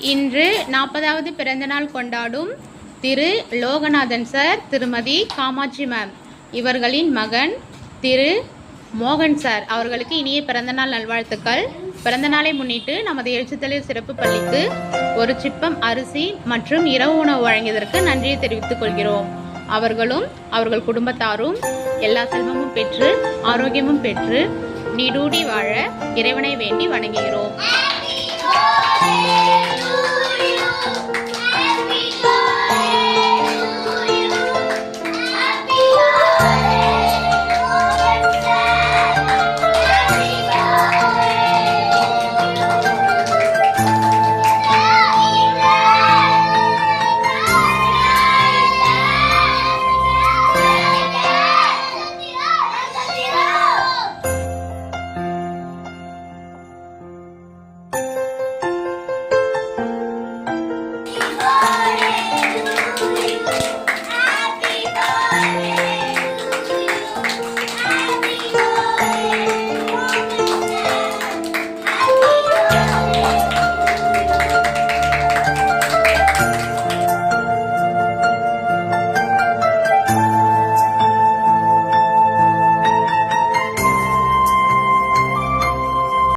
இன்று நாற்பதாவது பிறந்தநாள் கொண்டாடும் திரு லோகநாதன் சார் திருமதி காமாட்சி மேம் இவர்களின் மகன் திரு மோகன் சார் அவர்களுக்கு இனிய பிறந்தநாள் நல்வாழ்த்துக்கள். பிறந்தநாளை முன்னிட்டு நமது எழுச்சித்தலைவர் சிறப்பு பள்ளிக்கு ஒரு சிப்பம் அரிசி மற்றும் இரவு உணவு வழங்கியதற்கு நன்றியை தெரிவித்துக் கொள்கிறோம். அவர்களும் அவர்கள் குடும்பத்தாரும் எல்லா செல்வமும் பெற்று ஆரோக்கியமும் பெற்று நீடூடி வாழ இறைவனை வேண்டி வணங்குகிறோம்.